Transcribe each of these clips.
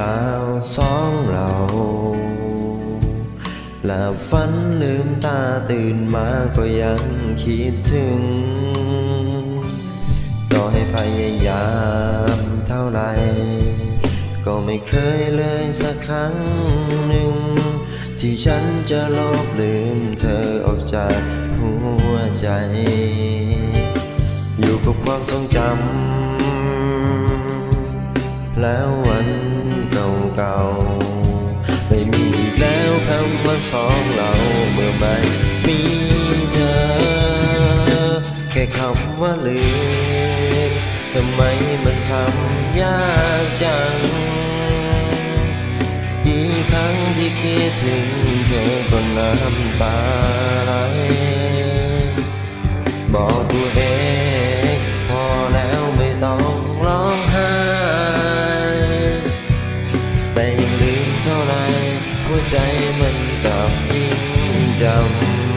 ราวสองเราหลับฝันลืมตาตื่นมาก็ยังคิดถึง ต่อให้พยายามเท่าไรก็ไม่เคยเลยสักครั้งหนึ่ง ที่ฉันจะลบลืมเธอออกจากหัวใจ อยู่กับความทรงจำแล้ววัน เก่า ไม่มีอีกแล้วคำว่าสองเราเมื่อไม่มีเธอ แค่คำว่าลืมทำไมมันทำยากจังกี่ครั้งที่คิดถึงเธอก็น้ำตาไหลบอกตัว ลืมเท่าไรหัวใจมันกลับยิ่งจำ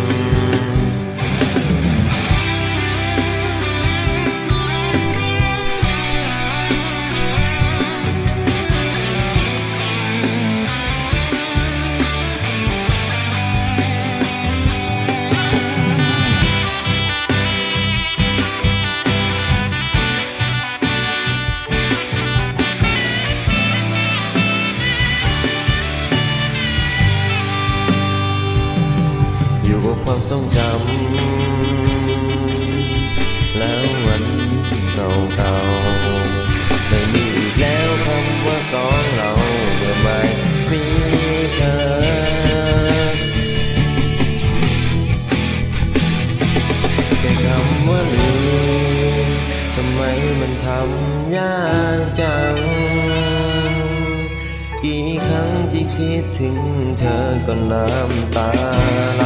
ทรงจำแล้ววันเก่าๆไม่มีอีกแล้วคำว่าสองเราเมื่อไม่มีเธอ แค่คำว่าลืมทำไมมันทำยากจัง กี่ครั้งที่คิดถึงเธอก็น้ำตาไหล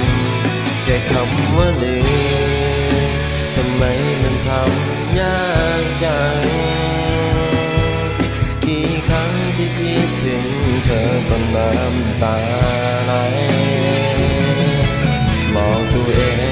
ำแค่คำว่าลืมทำไมมันทำยากจัง กี่ครั้งที่คิดถึงเธอก็น้ำตาไหลบอกตัวเอง